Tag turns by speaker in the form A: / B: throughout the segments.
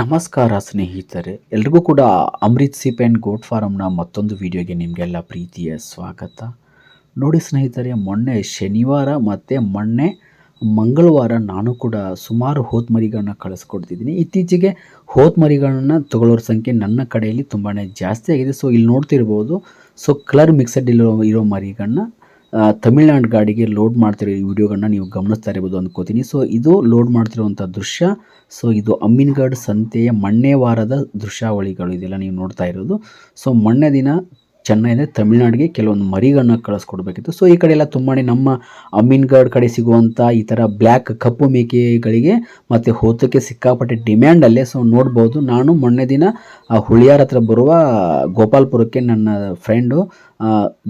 A: ನಮಸ್ಕಾರ ಸ್ನೇಹಿತರೆ. ಎಲ್ರಿಗೂ ಕೂಡ ಅಮೃತ್ ಸಿಪ್ ಆ್ಯಂಡ್ ಗೋಟ್ ಫಾರಮ್ನ ಮತ್ತೊಂದು ವಿಡಿಯೋಗೆ ನಿಮಗೆಲ್ಲ ಪ್ರೀತಿಯ ಸ್ವಾಗತ. ನೋಡಿ ಸ್ನೇಹಿತರೆ, ಮೊನ್ನೆ ಶನಿವಾರ ಮತ್ತು ಮೊನ್ನೆ ಮಂಗಳವಾರ ನಾನು ಕೂಡ ಸುಮಾರು ಹೋದ ಮರಿಗಳನ್ನ ಕಳಿಸ್ಕೊಡ್ತಿದ್ದೀನಿ. ಇತ್ತೀಚೆಗೆ ಹೋದ ಮರಿಗಳನ್ನ ತಗೊಳ್ಳೋರ ಸಂಖ್ಯೆ ನನ್ನ ಕಡೆಯಲ್ಲಿ ತುಂಬಾ ಜಾಸ್ತಿ ಆಗಿದೆ. ಸೊ ಇಲ್ಲಿ ನೋಡ್ತಿರ್ಬೋದು. ಸೊ ಕಲರ್ ಮಿಕ್ಸಡ್ ಇರೋ ಇರೋ ಮರಿಗಳನ್ನ ತಮಿಳ್ನಾಡು ಗಾಡಿಗೆ ಲೋಡ್ ಮಾಡ್ತಿರೋ ಈ ವಿಡಿಯೋಗಳನ್ನ ನೀವು ಗಮನಿಸ್ತಾ ಇರ್ಬೋದು ಅಂದ್ಕೋತೀನಿ ಸೊ ಇದು ಲೋಡ್ ಮಾಡ್ತಿರುವಂಥ ದೃಶ್ಯ. ಸೊ ಇದು ಅಮ್ಮಿನಗಡ್ ಸಂತೆಯ ಮೊನ್ನೆ ವಾರದ ದೃಶ್ಯಾವಳಿಗಳು ಇದೆಲ್ಲ ನೀವು ನೋಡ್ತಾ ಇರೋದು. ಸೊ ಮೊನ್ನೆ ದಿನ ಚೆನ್ನೈ ಅಂದರೆ ತಮಿಳ್ನಾಡಿಗೆ ಕೆಲವೊಂದು ಮರಿಗಳನ್ನ ಕಳಿಸ್ಕೊಡ್ಬೇಕಿತ್ತು. ಸೊ ಈ ಕಡೆ ಎಲ್ಲ ತುಂಬಾ ನಮ್ಮ ಅಮೀನ್ಗಢ್ ಕಡೆ ಸಿಗುವಂಥ ಈ ಥರ ಬ್ಲ್ಯಾಕ್ ಕಪ್ಪು ಮೇಕೆಗಳಿಗೆ ಮತ್ತು ಹೋತಕ್ಕೆ ಸಿಕ್ಕಾಪಟ್ಟೆ ಡಿಮ್ಯಾಂಡಲ್ಲೇ ಸೊ ನೋಡ್ಬೋದು. ನಾನು ಮೊನ್ನೆ ದಿನ, ಆ, ಹುಳಿಯಾರ ಹತ್ರ ಬರುವ ಗೋಪಾಲ್ಪುರಕ್ಕೆ ನನ್ನ ಫ್ರೆಂಡು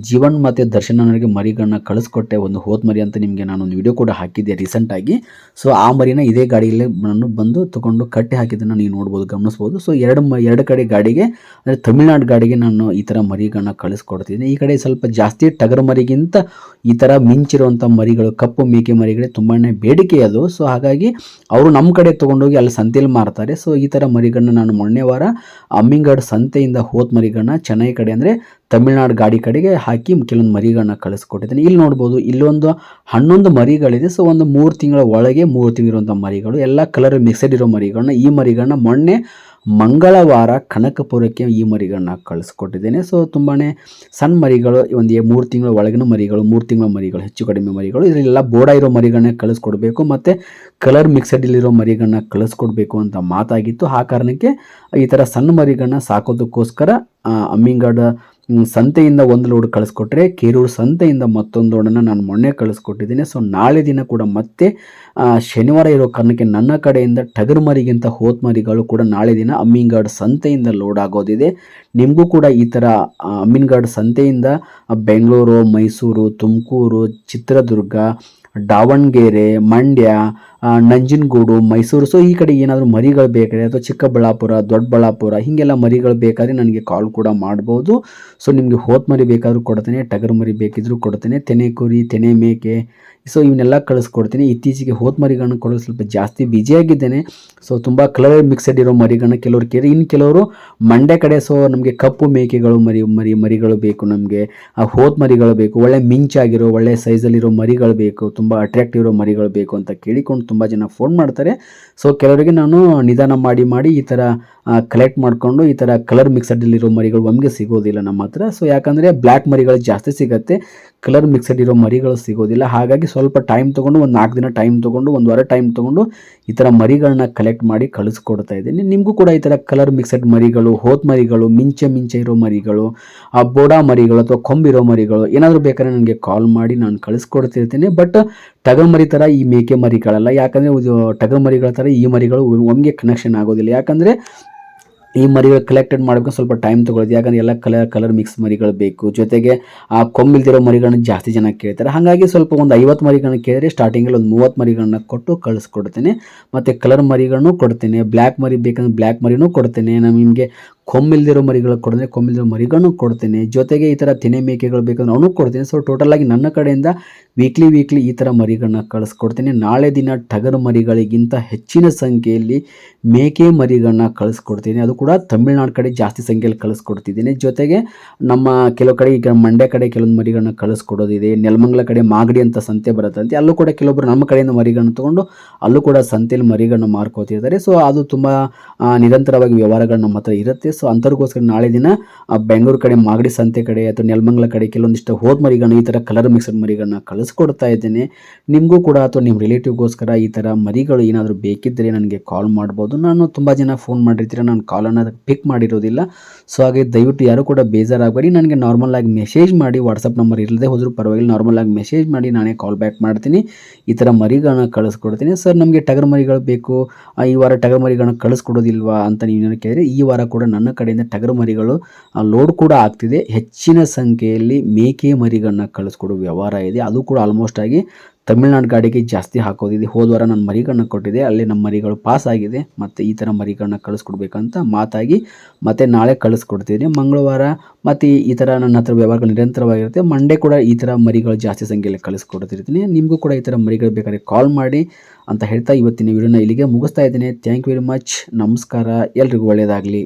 A: ಜೀವನ್ ಮತ್ತು ದರ್ಶನ ನನಗೆ ಮರಿಗಳನ್ನ ಕಳಿಸ್ಕೊಟ್ಟೆ. ಒಂದು ಹೋತ್ ಮರಿ ಅಂತ ನಿಮಗೆ ನಾನೊಂದು ವಿಡಿಯೋ ಕೂಡ ಹಾಕಿದ್ದೆ ರೀಸೆಂಟಾಗಿ ಸೊ ಆ ಮರಿನ ಇದೇ ಗಾಡಿಯಲ್ಲಿ ನಾನು ಬಂದು ತಗೊಂಡು ಕಟ್ಟಿ ಹಾಕಿದ್ದನ್ನು ನೀವು ನೋಡ್ಬೋದು, ಗಮನಿಸ್ಬೋದು. ಸೊ ಎರಡು ಎರಡು ಕಡೆ ಗಾಡಿಗೆ, ಅಂದರೆ ತಮಿಳ್ನಾಡು ಗಾಡಿಗೆ ನಾನು ಈ ಥರ ಮರಿಗಳನ್ನ ಕಳಿಸ್ಕೊಡ್ತಿದ್ದೀನಿ. ಈ ಕಡೆ ಸ್ವಲ್ಪ ಜಾಸ್ತಿ ಟಗರು ಮರಿಗಿಂತ ಈ ಥರ ಮಿಂಚಿರುವಂಥ ಮರಿಗಳು, ಕಪ್ಪು ಮೇಕೆ ಮರಿಗಳೇ ತುಂಬಾ ಬೇಡಿಕೆ ಅದು. ಸೊ ಹಾಗಾಗಿ ಅವರು ನಮ್ಮ ಕಡೆ ತೊಗೊಂಡೋಗಿ ಅಲ್ಲಿ ಸಂತೆಯಲ್ಲಿ ಮಾರ್ತಾರೆ. ಸೊ ಈ ಥರ ಮರಿಗಳನ್ನ ನಾನು ಮೊನ್ನೆ ವಾರ ಅಮ್ಮಿಂಗಡ್ ಸಂತೆಯಿಂದ ಹೋದ ಮರಿಗಳನ್ನ ಚೆನ್ನೈ ಕಡೆ ಅಂದರೆ ತಮಿಳ್ನಾಡು ಗಾಡಿ ಕಡೆಗೆ ಹಾಕಿ ಕೆಲವೊಂದು ಮರಿಗಳನ್ನ ಕಳಿಸ್ಕೊಟ್ಟಿದ್ದೀನಿ. ಇಲ್ಲಿ ನೋಡ್ಬೋದು ಇಲ್ಲೊಂದು ಹನ್ನೊಂದು ಮರಿಗಳಿದೆ. ಸೊ ಒಂದು ಮೂರು ತಿಂಗಳ ಒಳಗೆ ಮೂರು ತಿಂಗಳಿರುವಂಥ ಮರಿಗಳು. ಎಲ್ಲ ಕಲರ್ ಮಿಕ್ಸಡ್ ಇರೋ ಮರಿಗಳನ್ನ ಈ ಮರಿಗಳನ್ನ ಮೊನ್ನೆ ಮಂಗಳವಾರ ಕನಕಪುರಕ್ಕೆ ಈ ಮರಿಗಳನ್ನ ಕಳಿಸ್ಕೊಟ್ಟಿದ್ದೇನೆ. ಸೊ ತುಂಬಾ ಸಣ್ಣ ಮರಿಗಳು, ಒಂದು ಮೂರು ತಿಂಗಳ ಒಳಗಿನ ಮರಿಗಳು, ಮೂರು ತಿಂಗಳ ಮರಿಗಳು, ಹೆಚ್ಚು ಕಡಿಮೆ ಮರಿಗಳು, ಇದರಲ್ಲೆಲ್ಲ ಬೋಡ ಇರೋ ಮರಿಗಳನ್ನ ಕಳಿಸ್ಕೊಡ್ಬೇಕು, ಮತ್ತು ಕಲರ್ ಮಿಕ್ಸಡಲ್ಲಿರೋ ಮರಿಗಳನ್ನ ಕಳಿಸ್ಕೊಡ್ಬೇಕು ಅಂತ ಮಾತಾಗಿತ್ತು. ಆ ಕಾರಣಕ್ಕೆ ಈ ಥರ ಸಣ್ಣ ಮರಿಗಳನ್ನ ಸಾಕೋದಕ್ಕೋಸ್ಕರ ಅಮ್ಮಿಂಗಡ ಸಂತೆಯಿಂದ ಒಂದು ಲೋಡ್ ಕಳಿಸ್ಕೊಟ್ರೆ ಕೇರೂರು ಸಂತೆಯಿಂದ ಮತ್ತೊಂದು ಲೋಡನ್ನು ನಾನು ಮೊನ್ನೆ ಕಳಿಸ್ಕೊಟ್ಟಿದ್ದೀನಿ. ಸೊ ನಾಳೆ ದಿನ ಕೂಡ ಮತ್ತೆ ಶನಿವಾರ ಇರೋ ಕಾರಣಕ್ಕೆ ನನ್ನ ಕಡೆಯಿಂದ ಟಗರು ಮರಿಗಿಂತ ಹೋತ್ ಮರಿಗಳು ಕೂಡ ನಾಳೆ ದಿನ ಅಮ್ಮಿಂಗಾಡ್ ಸಂತೆಯಿಂದ ಲೋಡ್ ಆಗೋದಿದೆ. ನಿಮಗೂ ಕೂಡ ಈ ಥರ ಅಮ್ಮಿನ್ಗಾಡ್ ಸಂತೆಯಿಂದ ಬೆಂಗಳೂರು, ಮೈಸೂರು, ತುಮಕೂರು, ಚಿತ್ರದುರ್ಗ, ದಾವಣಗೆರೆ, ಮಂಡ್ಯ ನಂಜನಗೂಡು, ಮೈಸೂರು. ಸೊ ಈ ಕಡೆ ಏನಾದರೂ ಮರಿಗಳು ಬೇಕಾದ್ರೆ, ಅಥವಾ ಚಿಕ್ಕಬಳ್ಳಾಪುರ, ದೊಡ್ಡಬಳ್ಳಾಪುರ, ಹೀಗೆಲ್ಲ ಮರಿಗಳು ಬೇಕಾದರೆ ನನಗೆ ಕಾಲ್ ಕೂಡ ಮಾಡ್ಬೋದು. ಸೊ ನಿಮಗೆ ಹೋತ್ ಮರಿ ಬೇಕಾದರೂ ಕೊಡ್ತೇನೆ, ಟಗರ್ ಮರಿ ಬೇಕಿದ್ದರೂ ಕೊಡ್ತೇನೆ ತೆನೆ ಕುರಿ ತೆನೆ ಮೇಕೆ ಸೊ ಇವನ್ನೆಲ್ಲ ಕಳಿಸ್ಕೊಡ್ತೀನಿ. ಇತ್ತೀಚೆಗೆ ಹೋತ್ ಮರಿಗಳನ್ನ ಕೊಡೋದು ಸ್ವಲ್ಪ ಜಾಸ್ತಿ ಬಿಜಿಯಾಗಿದ್ದೇನೆ ಸೊ ತುಂಬ ಕಲರ್ ಮಿಕ್ಸಡ್ ಇರೋ ಮರಿಗಳನ್ನ ಕೆಲವರು ಕೇಳಿ, ಇನ್ನು ಕೆಲವರು ಮಂಡ್ಯ ಕಡೆ ಸೊ ನಮಗೆ ಕಪ್ಪು ಮೇಕೆಗಳು ಮರಿ ಮರಿ, ಮರಿಗಳು ಬೇಕು ನಮಗೆ. ಆ ಹೋತ್ ಮರಿಗಳು ಬೇಕು, ಒಳ್ಳೆ ಮಿಂಚಾಗಿರೋ, ಒಳ್ಳೆ ಸೈಜಲ್ಲಿರೋ ಮರಿಗಳು ಬೇಕು, ತುಂಬ ಅಟ್ರಾಕ್ಟಿವ್ ಇರೋ ಮರಿಗಳು ಬೇಕು ಅಂತ ಕೇಳಿಕೊಂಡು ತುಂಬ ಜನ ಫೋನ್ ಮಾಡ್ತಾರೆ. ಸೊ ಕೆಲವರಿಗೆ ನಾನು ನಿಧಾನ ಮಾಡಿ ಮಾಡಿ ಈ ಥರ ಕಲೆಕ್ಟ್ ಮಾಡಿಕೊಂಡು ಈ ಥರ ಕಲರ್ ಮಿಕ್ಸಡಲ್ಲಿರೋ ಮರಿಗಳು ಒಮ್ಗೆ ಸಿಗೋದಿಲ್ಲ ನಮ್ಮ ಹತ್ರ. ಸೊ ಯಾಕಂದರೆ ಬ್ಲ್ಯಾಕ್ ಮರಿಗಳು ಜಾಸ್ತಿ ಸಿಗುತ್ತೆ. ಕಲರ್ ಮಿಕ್ಸಡ್ ಇರೋ ಮರಿಗಳು ಸಿಗೋದಿಲ್ಲ. ಹಾಗಾಗಿ ಸ್ವಲ್ಪ ಟೈಮ್ ತೊಗೊಂಡು ಒಂದು ನಾಲ್ಕು ದಿನ ಟೈಮ್ ತೊಗೊಂಡು, ಒಂದು ವಾರ ಟೈಮ್ ತೊಗೊಂಡು ಈ ಥರ ಮರಿಗಳನ್ನ ಕಲೆಕ್ಟ್ ಮಾಡಿ ಕಳಿಸ್ಕೊಡ್ತಾ ಇದ್ದೀನಿ. ನಿಮಗೂ ಕೂಡ ಈ ಥರ ಕಲರ್ ಮಿಕ್ಸಡ್ ಮರಿಗಳು ಹೋತ್ ಮರಿಗಳು, ಮಿಂಚೆ ಮಿಂಚೆ ಇರೋ ಮರಿಗಳು, ಆ ಬೋಡಾ ಮರಿಗಳು ಅಥವಾ ಕೊಂಬಿರೋ ಮರಿಗಳು ಏನಾದರೂ ಬೇಕಾದ್ರೆ ನನಗೆ ಕಾಲ್ ಮಾಡಿ ನಾನು ಕಳಿಸ್ಕೊಡ್ತಿರ್ತೀನಿ. ಬಟ್ ಟಗರ್ ಮರಿ ಥರ ಈ ಮೇಕೆ ಮರಿಗಳಲ್ಲ. ಯಾಕಂದರೆ ಇದು ಟಗರ್ ಮರಿಗಳ ಥರ ಈ ಮರಿಗಳು ಒಮ್ಗೆ ಕನೆಕ್ಷನ್ ಆಗೋದಿಲ್ಲ. ಯಾಕಂದರೆ ಈ ಮರಿಗಳು ಕಲೆಕ್ಟೆಡ್ ಮಾಡಬೇಕು ಸ್ವಲ್ಪ ಟೈಮ್ ತೊಗೊಳ್ಳೋದು ಯಾಕಂದರೆ ಎಲ್ಲ ಕಲರ್ ಕಲರ್ ಮಿಕ್ಸ್ ಮರಿಗಳು ಬೇಕು. ಜೊತೆಗೆ ಆ ಕೊಂಬಿಲ್ದಿರೋ ಮರಿಗಳನ್ನ ಜಾಸ್ತಿ ಜನ ಕೇಳ್ತಾರೆ. ಹಾಗಾಗಿ ಸ್ವಲ್ಪ ಒಂದು ಐವತ್ತು ಮರಿಗಳನ್ನ ಕೇಳಿದ್ರೆ ಸ್ಟಾರ್ಟಿಂಗಲ್ಲಿ ಒಂದು ಮೂವತ್ತು ಮರಿಗಳನ್ನ ಕೊಟ್ಟು ಕಳಿಸ್ಕೊಡ್ತೇನೆ. ಮತ್ತು ಕಲರ್ ಮರಿಗಳನ್ನು ಕೊಡ್ತೇನೆ. ಬ್ಲ್ಯಾಕ್ ಮರಿ ಬೇಕಂದ್ರೆ ಬ್ಲ್ಯಾಕ್ ಮರಿನೂ ಕೊಡ್ತೇನೆ. ನಿಮಗೆ ಕೊಂಬಿಲ್ದಿರೋ ಮರಿಗಳು ಕೊಡಿದ್ರೆ ಕೊಮ್ಮಿಲ್ದಿರೋ ಮರಿಗಳನ್ನು ಕೊಡ್ತೇನೆ. ಜೊತೆಗೆ ಈ ಥರ ತೆನೆ ಮೇಕೆಗಳು ಬೇಕಂದ್ರೆ ಅವನು ಕೊಡ್ತೇನೆ. ಸೊ ಟೋಟಲಾಗಿ ನನ್ನ ಕಡೆಯಿಂದ ವೀಕ್ಲಿ ವೀಕ್ಲಿ ಈ ಥರ ಮರಿಗಳನ್ನ ಕಳಿಸ್ಕೊಡ್ತೇನೆ. ನಾಳೆ ದಿನ ಟಗರು ಮರಿಗಳಿಗಿಂತ ಹೆಚ್ಚಿನ ಸಂಖ್ಯೆಯಲ್ಲಿ ಮೇಕೆ ಮರಿಗಳನ್ನ ಕಳಿಸ್ಕೊಡ್ತೀನಿ. ಅದು ಕೂಡ ತಮಿಳ್ನಾಡು ಕಡೆ ಜಾಸ್ತಿ ಸಂಖ್ಯೆಯಲ್ಲಿ ಕಳಿಸ್ಕೊಡ್ತಿದ್ದೀನಿ. ಜೊತೆಗೆ ನಮ್ಮ ಕೆಲವು ಕಡೆ ಈಗ ಮಂಡ್ಯ ಕಡೆ ಕೆಲವೊಂದು ಮರಿಗಳನ್ನ ಕಳಿಸ್ಕೊಡೋದಿದೆ. ನೆಲಮಂಗಲ ಕಡೆ ಮಾಗಡಿ ಅಂತ ಸಂತೆ ಬರುತ್ತಂತೆ. ಅಲ್ಲೂ ಕೂಡ ಕೆಲವೊಬ್ಬರು ನಮ್ಮ ಕಡೆಯಿಂದ ಮರಿಗಳನ್ನ ತೊಗೊಂಡು ಅಲ್ಲೂ ಕೂಡ ಸಂತೆಯಲ್ಲಿ ಮರಿಗಳನ್ನ ಮಾರ್ಕೋತಿರ್ತಾರೆ. ಸೊ ಅದು ತುಂಬ ನಿರಂತರವಾಗಿ ವ್ಯವಹಾರಗಳು ನಮ್ಮ ಹತ್ರ ಇರುತ್ತೆ. ಸೊ ಅಂಥವ್ರಿಗೋಸ್ಕರ ನಾಳೆ ದಿನ ಬೆಂಗಳೂರು ಕಡೆ ಮಾಗಡಿ ಸಂತೆ ಕಡೆ ಅಥವಾ ನೆಲಮಂಗಲ ಕಡೆ ಕೆಲವೊಂದಿಷ್ಟು ಹೋದ ಮರಿಗಳನ್ನ ಈ ಥರ ಕಲರ್ ಮಿಕ್ಸಡ್ ಮರಿಗಳನ್ನ ಕಳಿಸ್ಕೊಡ್ತಾ ಇದ್ದೇನೆ. ನಿಮಗೂ ಕೂಡ ಅಥವಾ ನಿಮ್ಮ ರಿಲೇಟಿವ್ಗೋಸ್ಕರ ಈ ಥರ ಮರಿಗಳು ಏನಾದರೂ ಬೇಕಿದ್ದರೆ ನನಗೆ ಕಾಲ್ ಮಾಡ್ಬೋದು. ನಾನು ತುಂಬ ಜನ ಫೋನ್ ಮಾಡಿರ್ತೀರ, ನಾನು ಕಾಲನ್ನು ಪಿಕ್ ಮಾಡಿರೋದಿಲ್ಲ. ಸೊ ಹಾಗೆ ದಯವಿಟ್ಟು ಯಾರು ಕೂಡ ಬೇಜಾರಾಗಬೇಡಿ. ನನಗೆ ನಾರ್ಮಲ್ ಆಗಿ ಮೆಸೇಜ್ ಮಾಡಿ ವಾಟ್ಸಪ್ ನಂಬರ್ ಇಲ್ಲದೆ ಹೋದರೂ ಪರವಾಗಿಲ್ಲ. ನಾರ್ಮಲ್ ಆಗಿ ಮೆಸೇಜ್ ಮಾಡಿ ನಾನೇ ಕಾಲ್ ಬ್ಯಾಕ್ ಮಾಡ್ತೀನಿ. ಈ ಥರ ಮರಿಗಳನ್ನ ಕಳಿಸ್ಕೊಡ್ತೀನಿ. ಸರ್, ನಮಗೆ ಟಗರ್ ಮರಿಗಳು ಬೇಕು. ಈ ವಾರ ಟಗರ್ ಮರಿಗಳನ್ನ ಕಳಿಸ್ಕೊಡೋದಿಲ್ವಾ ಅಂತ ನೀವು ಕೇಳಿದ್ರೆ ಈ ವಾರ ಕೂಡ ನನ್ನ ಕಡೆಯಿಂದ ಟಗರು ಮರಿಗಳು ಲೋಡ್ ಕೂಡ ಆಗ್ತಿದೆ. ಹೆಚ್ಚಿನ ಸಂಖ್ಯೆಯಲ್ಲಿ ಮೇಕೆ ಮರಿಗಳನ್ನ ಕಳಿಸ್ಕೊಡೋ ವ್ಯವಹಾರ ಇದೆ. ಅದು ಕೂಡ ಆಲ್ಮೋಸ್ಟ್ ಆಗಿ ತಮಿಳ್ನಾಡು ಗಾಡಿಗೆ ಜಾಸ್ತಿ ಹಾಕೋದಿದೆ. ಹೋದ ವಾರ ನಾನು ಮರಿಗಳನ್ನ ಕೊಟ್ಟಿದೆ. ಅಲ್ಲಿ ನಮ್ಮ ಮರಿಗಳು ಪಾಸ್ ಆಗಿದೆ. ಮತ್ತು ಈ ಥರ ಮರಿಗಳನ್ನ ಕಳಿಸ್ಕೊಡ್ಬೇಕಂತ ಮಾತಾಗಿ ಮತ್ತೆ ನಾಳೆ ಕಳಿಸ್ಕೊಡ್ತೀನಿ. ಮಂಗಳವಾರ ಮತ್ತು ಈ ಥರ ನನ್ನ ಹತ್ರ ವ್ಯವಹಾರಗಳು ನಿರಂತರವಾಗಿರುತ್ತೆ. ಮಂಡೇ ಕೂಡ ಈ ಥರ ಮರಿಗಳು ಜಾಸ್ತಿ ಸಂಖ್ಯೆಯಲ್ಲಿ ಕಳಿಸ್ಕೊಡ್ತಿರ್ತೀನಿ. ನಿಮಗೂ ಕೂಡ ಈ ಥರ ಮರಿಗಳು ಬೇಕಾದ್ರೆ ಕಾಲ್ ಮಾಡಿ ಅಂತ ಹೇಳ್ತಾ ಇವತ್ತಿನ ವಿಡಿಯೋನ ಇಲ್ಲಿಗೆ ಮುಗಿಸ್ತಾ ಇದ್ದೀನಿ. ಥ್ಯಾಂಕ್ ಯು ವೆರಿ ಮಚ್ ನಮಸ್ಕಾರ. ಎಲ್ರಿಗೂ ಒಳ್ಳೆಯದಾಗಲಿ.